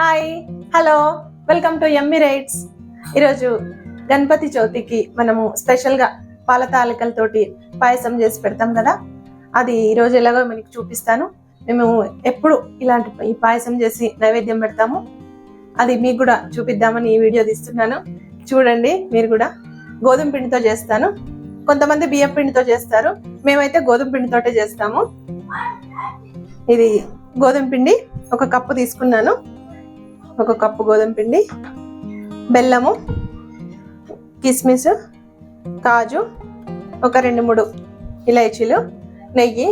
Hi hello welcome to ఎమ్మి రైట్స్ ఈరోజు గణపతి చవితికి మనము స్పెషల్గా పాల తాలికలతోటి పాయసం చేసి పెడతాం కదా? అది ఈరోజు ఎలాగో మీకు చూపిస్తాను. మేము ఎప్పుడు ఇలాంటి ఈ పాయసం చేసి నైవేద్యం పెడతాము. అది మీకు కూడా చూపిద్దామని ఈ వీడియో తీస్తున్నాను. చూడండి మీరు కూడా గోధుమ పిండితో చేస్తాను. కొంతమంది బియ్యం పిండితో చేస్తారు. మేమైతే గోధుమ పిండితోటే చేస్తాము. ఇది గోధుమ పిండి ఒక కప్పు తీసుకున్నాను. ఒక కప్పు గోధుమ పిండి బెల్లము కిస్మిస్ కాజు ఒక రెండు మూడు ఇలైచీలు నెయ్యి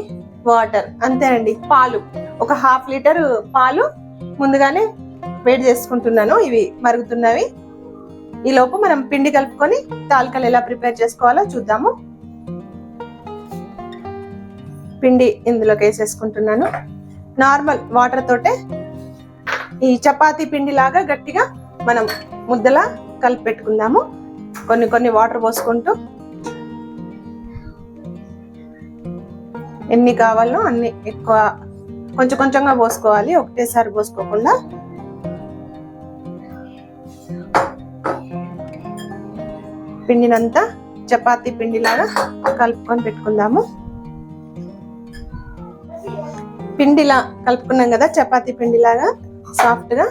వాటర్. అంతేనండి పాలు. ఒక హాఫ్ లీటర్ పాలు ముందుగానే వేడి చేసుకుంటున్నాను. ఇవి మరుగుతున్నవి. ఈ లోపు మనం పిండి కలుపుకొని తాలికలు ఎలా ప్రిపేర్ చేసుకోవాలో చూద్దాము. పిండి ఇందులోకి వేసేసుకుంటున్నాను. నార్మల్ వాటర్ తోటే ఈ చపాతీ పిండి లాగా గట్టిగా మనం ముద్దలా కలిపి పెట్టుకుందాము. కొన్ని కొన్ని వాటర్ పోసుకుంటూ ఎన్ని కావాలో అన్ని ఎక్కువ కొంచెం కొంచెంగా పోసుకోవాలి ఒకటేసారి పోసుకోకుండా. పిండినంతా చపాతీ పిండిలాగా కలుపుకొని పెట్టుకుందాము. పిండిలా కలుపుకున్నాం కదా చపాతీ పిండిలాగా. సాఫ్ట్గా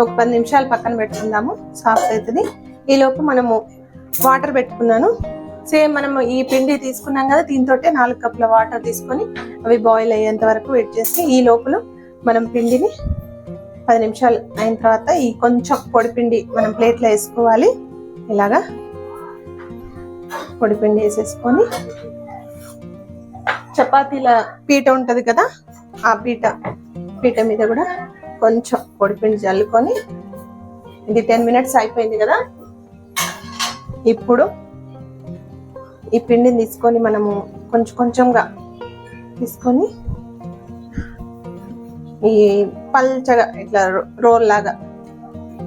ఒక పది నిమిషాలు పక్కన పెట్టుకుందాము. సాఫ్ట్ అవుతుంది ఈ లోపు మనము వాటర్ పెట్టుకున్నాను. సేమ్ మనం ఈ పిండి తీసుకున్నాం కదా దీంతో నాలుగు కప్పుల వాటర్ తీసుకొని అవి బాయిల్ అయ్యేంత వరకు వెయిట్ చేసి ఈ లోపల మనం పిండిని పది నిమిషాలు అయిన తర్వాత ఈ కొంచెం పొడిపిండి మనం ప్లేట్లో వేసుకోవాలి. ఇలాగా పొడి పిండి వేసేసుకొని చపాతీల పీట ఉంటది కదా ఆ పీట పీట మీద కూడా కొంచెం పొడిపిండి చల్లుకొని ఇది టెన్ మినిట్స్ అయిపోయింది కదా. ఇప్పుడు ఈ పిండిని తీసుకొని మనము కొంచెం కొంచెంగా తీసుకొని ఈ పల్చగా ఇట్లా రోల్ లాగా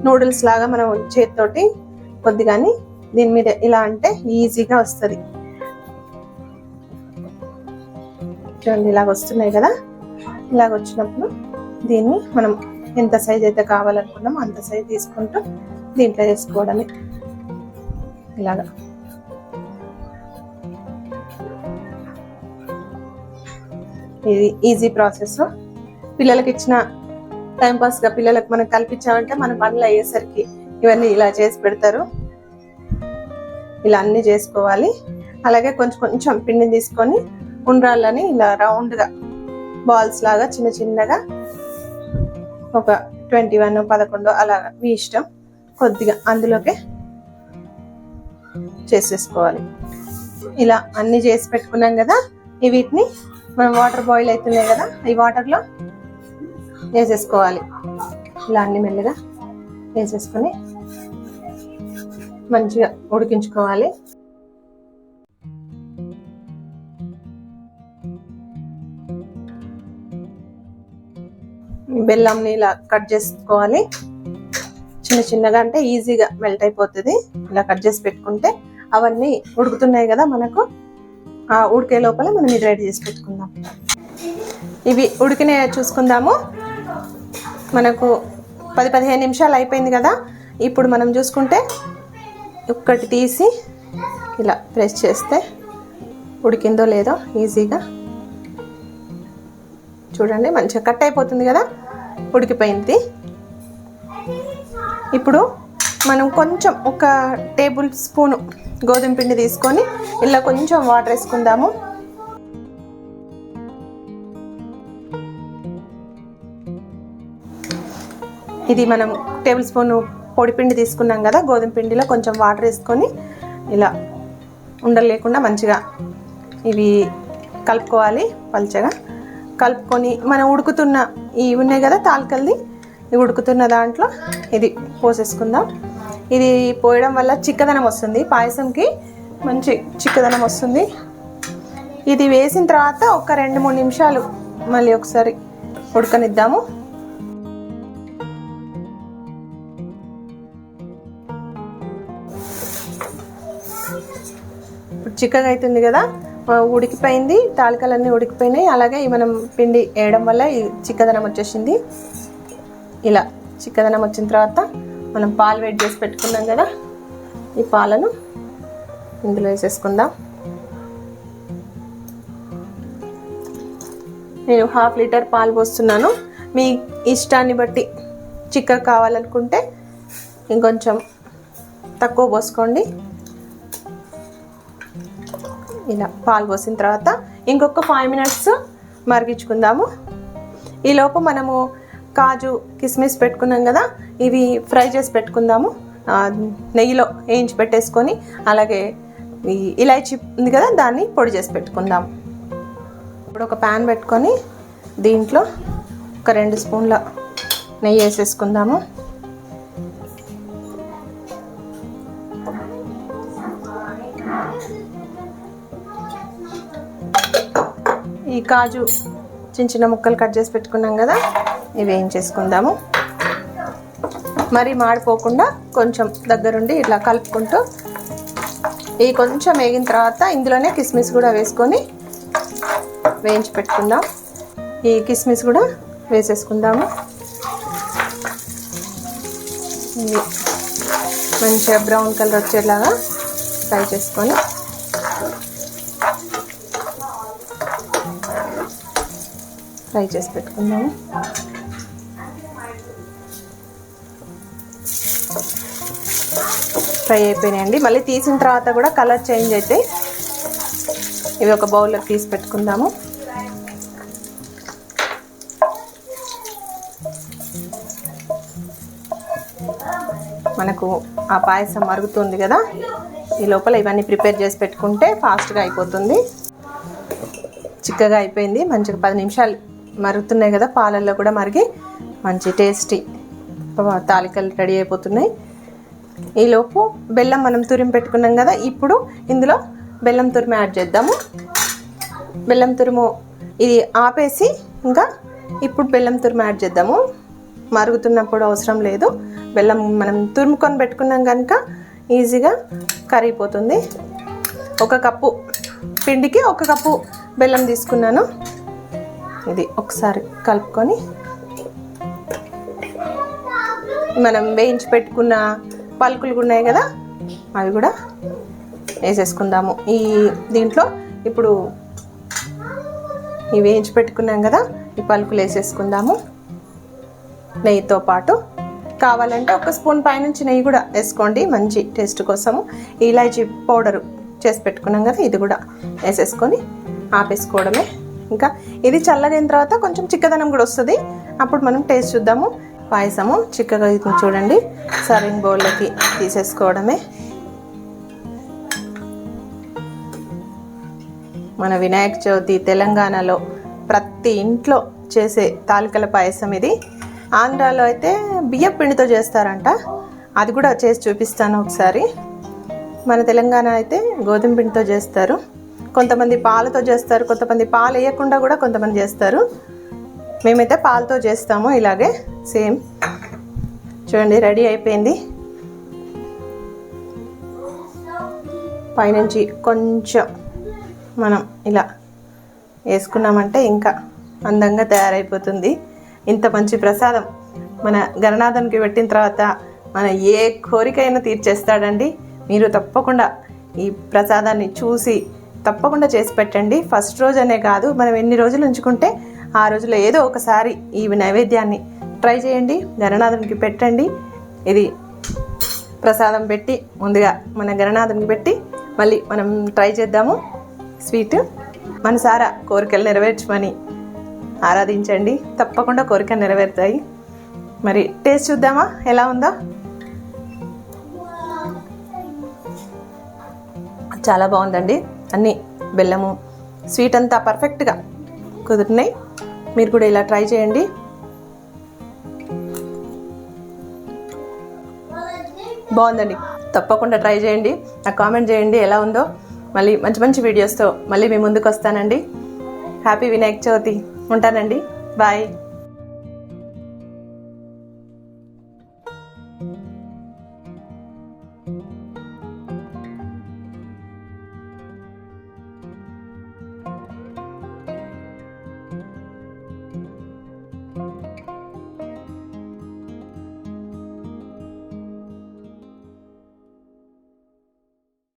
నూడిల్స్ లాగా మనం చేతితోటి కొద్దిగాని దీని మీద ఇలా అంటే ఈజీగా వస్తుంది. చూడండి ఇలాగ వస్తున్నాయి కదా. ఇలాగ వచ్చినప్పుడు దీన్ని మనం ఎంత సైజ్ అయితే కావాలనుకున్నామో అంత సైజ్ తీసుకుంటూ దీంట్లో వేసుకోవడమే. ఇలాగా. ఇది ఈజీ ప్రాసెస్ పిల్లలకి ఇచ్చిన టైంపాస్గా పిల్లలకు మనం కల్పించామంటే మన పనులు అయ్యేసరికి ఇవన్నీ ఇలా చేసి పెడతారు. ఇలా అన్ని చేసుకోవాలి. అలాగే కొంచెం కొంచెం పిండిని తీసుకొని ఉండ్రాళ్ళని ఇలా రౌండ్గా బాల్స్ లాగా చిన్న చిన్నగా ఒక ట్వంటీ వన్ పదకొండు అలాగా మీ ఇష్టం. కొద్దిగా అందులోకే చేసేసుకోవాలి. ఇలా అన్ని చేసి పెట్టుకున్నాం కదా ఈ వీటిని మనం వాటర్ బాయిల్ అవుతున్నాయి కదా ఈ వాటర్లో వేసేసుకోవాలి. ఇలా అన్ని మెల్లగా వేసేసుకొని మంచిగా ఉడికించుకోవాలి. బెల్లంని ఇలా కట్ చేసుకోవాలి. చిన్న చిన్నగా అంటే ఈజీగా మెల్ట్ అయిపోతుంది. ఇలా కట్ చేసి పెట్టుకుంటే అవన్నీ ఉడుకుతున్నాయి కదా మనకు. ఆ ఉడికే లోపల మనం ఇది రెడీ చేసి పెట్టుకుందాం. ఇవి ఉడికిన చూసుకుందాము. మనకు పది పదిహేను నిమిషాలు అయిపోయింది కదా. ఇప్పుడు మనం చూసుకుంటే ఒక్కటి తీసి ఇలా ప్రెస్ చేస్తే ఉడికిందో లేదో ఈజీగా చూడండి మంచిగా కట్ అయిపోతుంది కదా? ఉడికిపోయింది. ఇప్పుడు మనం కొంచెం ఒక టేబుల్ స్పూన్ గోధుమ పిండి తీసుకొని ఇలా కొంచెం వాటర్ వేసుకుందాము. ఇది మనం టేబుల్ స్పూన్ పొడి పిండి తీసుకున్నాం కదా గోధుమ పిండిలో కొంచెం వాటర్ వేసుకొని ఇలా ఉండలేకుండా మంచిగా ఇవి కలుపుకోవాలి పల్చగా. కలుపుకొని మనం ఉడుకుతున్న ఇవి ఉన్నాయి కదా తాలికల్ది ఉడుకుతున్న దాంట్లో ఇది పోసేసుకుందాం. ఇది పోయడం వల్ల చిక్కదనం వస్తుంది. పాయసంకి మంచి చిక్కదనం వస్తుంది. ఇది వేసిన తర్వాత ఒక రెండు మూడు నిమిషాలు మళ్ళీ ఒకసారి ఉడకనిద్దాము. ఇప్పుడు చిక్కగా అవుతుంది కదా? ఉడికిపోయింది. తాలికలన్నీ ఉడికిపోయినాయి. అలాగే మనం పిండి వేయడం వల్ల ఈ చిక్కదనం వచ్చేసింది. ఇలా చిక్కదనం వచ్చిన తర్వాత మనం పాలు వేడి చేసి పెట్టుకున్నాం కదా ఈ పాలను ఇందులో వేసేసుకుందాం. నేను హాఫ్ లీటర్ పాలు పోస్తున్నాను. మీ ఇష్టాన్ని బట్టి చిక్క కావాలనుకుంటే ఇంకొంచెం తక్కువ పోసుకోండి. ఇలా పాలు పోసిన తర్వాత ఇంకొక ఫైవ్ మినిట్స్ మరిగించుకుందాము. ఈలోపు మనము కాజు కిస్మిస్ పెట్టుకున్నాం కదా ఇవి ఫ్రై చేసి పెట్టుకుందాము. నెయ్యిలో వేయించి పెట్టేసుకొని అలాగే ఈ ఇలాచీ ఉంది కదా దాన్ని పొడి చేసి పెట్టుకుందాం. ఇప్పుడు ఒక ప్యాన్ పెట్టుకొని దీంట్లో ఒక రెండు స్పూన్ల నెయ్యి వేసేసుకుందాము. కాజు చిన్న చిన్న ముక్కలు కట్ చేసి పెట్టుకున్నాం కదా ఇవి వేయించేసుకుందాము మరి మాడిపోకుండా కొంచెం దగ్గరుండి ఇట్లా కలుపుకుంటూ ఇవి కొంచెం వేగిన తర్వాత ఇందులోనే కిస్మిస్ కూడా వేసుకొని వేయించి పెట్టుకుందాం. ఈ కిస్మిస్ కూడా వేసేసుకుందాము. మంచిగా బ్రౌన్ కలర్ వచ్చేలాగా ఫ్రై చేసుకొని ఫ్రై చేసి పెట్టుకుందాము. ఫ్రై అయిపోయినాయండి. మళ్ళీ తీసిన తర్వాత కూడా కలర్ చేంజ్ అయితే ఇవి ఒక బౌల్లో తీసి పెట్టుకుందాము. మనకు ఆ పాయసం మరుగుతుంది కదా ఈ లోపల ఇవన్నీ ప్రిపేర్ చేసి పెట్టుకుంటే ఫాస్ట్గా అయిపోతుంది. చిక్కగా అయిపోయింది. మంచిగా పది నిమిషాలు మరుగుతున్నాయి కదా పాలల్లో కూడా మరిగి మంచి టేస్టీ తాలికలు రెడీ అయిపోతున్నాయి. ఈలోపు బెల్లం మనం తురిమి పెట్టుకున్నాం కదా ఇప్పుడు ఇందులో బెల్లం తురిమి యాడ్ చేద్దాము. బెల్లం తురుము ఇది ఆపేసి ఇంకా ఇప్పుడు బెల్లం తురుము యాడ్ చేద్దాము. మరుగుతున్నప్పుడు అవసరం లేదు. బెల్లం మనం తురుముకొని పెట్టుకున్నాం కనుక ఈజీగా కరిగిపోతుంది. ఒక కప్పు పిండికి ఒక కప్పు బెల్లం తీసుకున్నాను. ఇది ఒకసారి కలుపుకొని మనం వేయించి పెట్టుకున్న పలుకులు ఉన్నాయి కదా అవి కూడా వేసేసుకుందాము. ఈ దీంట్లో ఇప్పుడు ఇవి వేయించి పెట్టుకున్నాం కదా ఈ పలుకులు వేసేసుకుందాము. నెయ్యితో పాటు కావాలంటే ఒక స్పూన్ పైనుంచి నెయ్యి కూడా వేసుకోండి మంచి టేస్ట్ కోసము. ఇలాచీ పౌడరు చేసి పెట్టుకున్నాం కదా ఇది కూడా వేసేసుకొని ఆపేసుకోవడమే. ఇంకా ఇది చల్లగైన తర్వాత కొంచెం చిక్కదనం కూడా వస్తుంది. అప్పుడు మనం టేస్ట్ చూద్దాము. పాయసము చిక్కగా చూడండి. సర్వింగ్ బౌల్లోకి తీసేసుకోవడమే. మన వినాయక చవితి తెలంగాణలో ప్రతి ఇంట్లో చేసే తాలికల పాయసం ఇది. ఆంధ్రాలో అయితే బియ్య పిండితో చేస్తారంట. అది కూడా చేసి చూపిస్తాను ఒకసారి. మన తెలంగాణ అయితే గోధుమ పిండితో చేస్తారు. కొంతమంది పాలతో చేస్తారు కొంతమంది పాలు వేయకుండా కూడా కొంతమంది చేస్తారు. మేమైతే పాలతో చేస్తాము ఇలాగే సేమ్. చూడండి రెడీ అయిపోయింది. పైనుంచి కొంచెం మనం ఇలా వేసుకున్నామంటే ఇంకా అందంగా తయారైపోతుంది. ఇంత మంచి ప్రసాదం. మన గణనాథన్కి పెట్టిన తర్వాత మన ఏ కోరికైనా తీర్చేస్తాడండి. మీరు తప్పకుండా ఈ ప్రసాదాన్ని చూసి తప్పకుండా చేసి పెట్టండి. ఫస్ట్ రోజు అనే కాదు మనం ఎన్ని రోజులు ఉంచుకుంటే ఆ రోజులో ఏదో ఒకసారి ఈ నైవేద్యాన్ని ట్రై చేయండి. గణనాథునికి పెట్టండి. ఇది ప్రసాదం పెట్టి ముందుగా మన గణనాథునికి పెట్టి మళ్ళీ మనం ట్రై చేద్దాము. స్వీట్. మనసారా కోరికలు నెరవేర్చమని ఆరాధించండి. తప్పకుండా కోరికలు నెరవేరుతాయి. మరి టేస్ట్ చూద్దామా? ఎలా ఉందో? చాలా బాగుందండి. అన్నీ బెల్లము స్వీట్ అంతా పర్ఫెక్ట్గా కుదురుతున్నాయి మీరు కూడా ఇలా ట్రై చేయండి. బాగుందండి. తప్పకుండా ట్రై చేయండి. నాకు కామెంట్ చేయండి ఎలా ఉందో. మళ్ళీ మంచి మంచి వీడియోస్తో మళ్ళీ మీ ముందుకు వస్తానండి. హ్యాపీ వినాయక చవితి ఉంటానండి. బాయ్